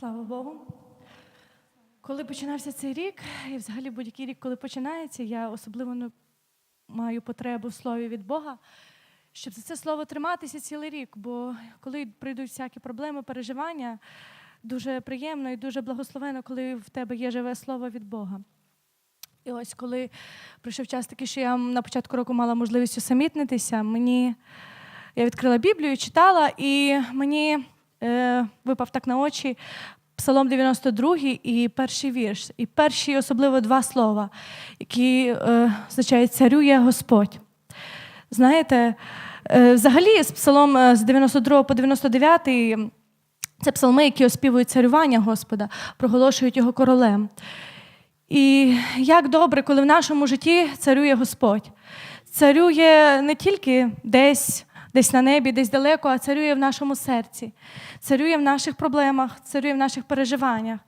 Слава Богу. Коли починався цей рік, і взагалі будь-який рік, коли починається, я особливо ну, маю потребу в слові від Бога, щоб за це слово триматися цілий рік. Бо коли прийдуть всякі проблеми, переживання, дуже приємно і дуже благословенно, коли в тебе є живе слово від Бога. І ось коли прийшов час такий, що я на початку року мала можливість усамітнитися, мені я відкрила Біблію, читала, і мені випав так на очі Псалом 92 і перший вірш. І перші особливо два слова, які е, означають царює Господь. Знаєте, е, взагалі з Псалом е, з 92 по 99 це псалми, які оспівують царювання Господа, проголошують його королем. І як добре, коли в нашому житті царює Господь. Царює не тільки десь, десь на небі, десь далеко, а царює в нашому серці, царює в наших проблемах, царює в наших переживаннях.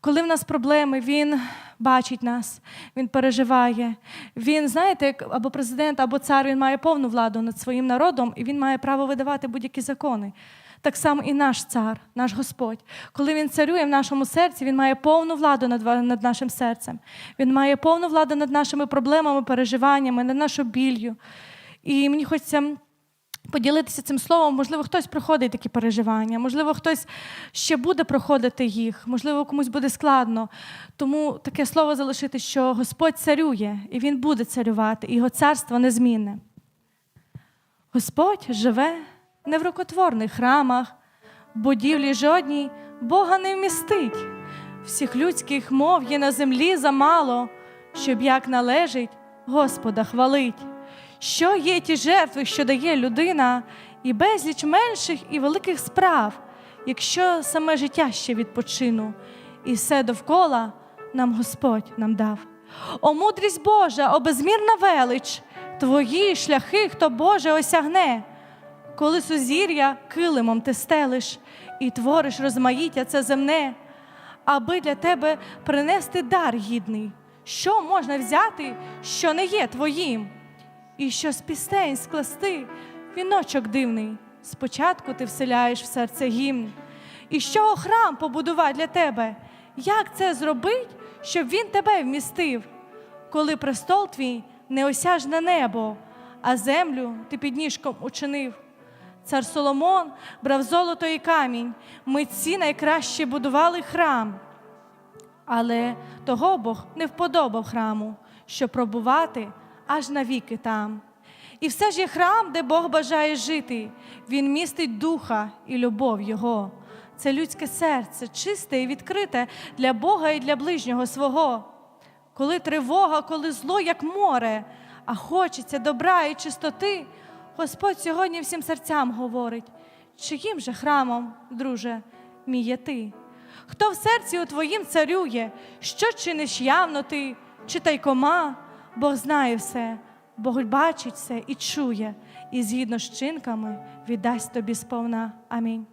Коли в нас проблеми, він бачить нас, він переживає. Він, знаєте, або президент, або цар, він має повну владу над своїм народом, і він має право видавати будь-які закони. Так само і наш цар, наш Господь. Коли він царює в нашому серці, він має повну владу над, над нашим серцем. Він має повну владу над нашими проблемами, переживаннями, над нашою біллю. І мені хочеться поділитися цим словом. Можливо, хтось проходить такі переживання, можливо, хтось ще буде проходити їх, можливо, комусь буде складно. Тому таке слово залишити, що Господь царює, і Він буде царювати, і його царство незмінне. Господь живе не в рукотворних храмах, будівлі жодній Бога не вмістить. Всіх людських мов є на землі замало, щоб як належить Господа хвалить. Що є ті жертви, що дає людина, і безліч менших і великих справ, якщо саме життя ще відпочину, і все довкола нам Господь нам дав. О мудрість Божа, о безмірна велич, твої шляхи, хто Боже осягне, коли сузір'я килимом ти стелиш і твориш розмаїття це земне, аби для тебе принести дар гідний, що можна взяти, що не є твоїм, і що з пістень скласти віночок дивний. Спочатку ти вселяєш в серце гімн. І чого храм побудувати для тебе? Як це зробить, щоб він тебе вмістив? коли престол твій неосяжне небо, а землю ти під ніжком учинив. Цар Соломон брав золото і камінь, митці найкраще будували храм. Але того Бог не вподобав храму, щоб пробувати аж навіки там. І все ж є храм, де Бог бажає жити. Він містить духа і любов Його. Це людське серце, чисте і відкрите для Бога і для ближнього свого. Коли тривога, коли зло, як море, а хочеться добра і чистоти, Господь сьогодні всім серцям говорить, чиїм же храмом, друже, мій є ти? Хто в серці у твоїм царює, що чиниш явно ти, чи тайкома, Бог знає все, Бог бачить все і чує, і згідно з чинками віддасть тобі сповна. Амінь.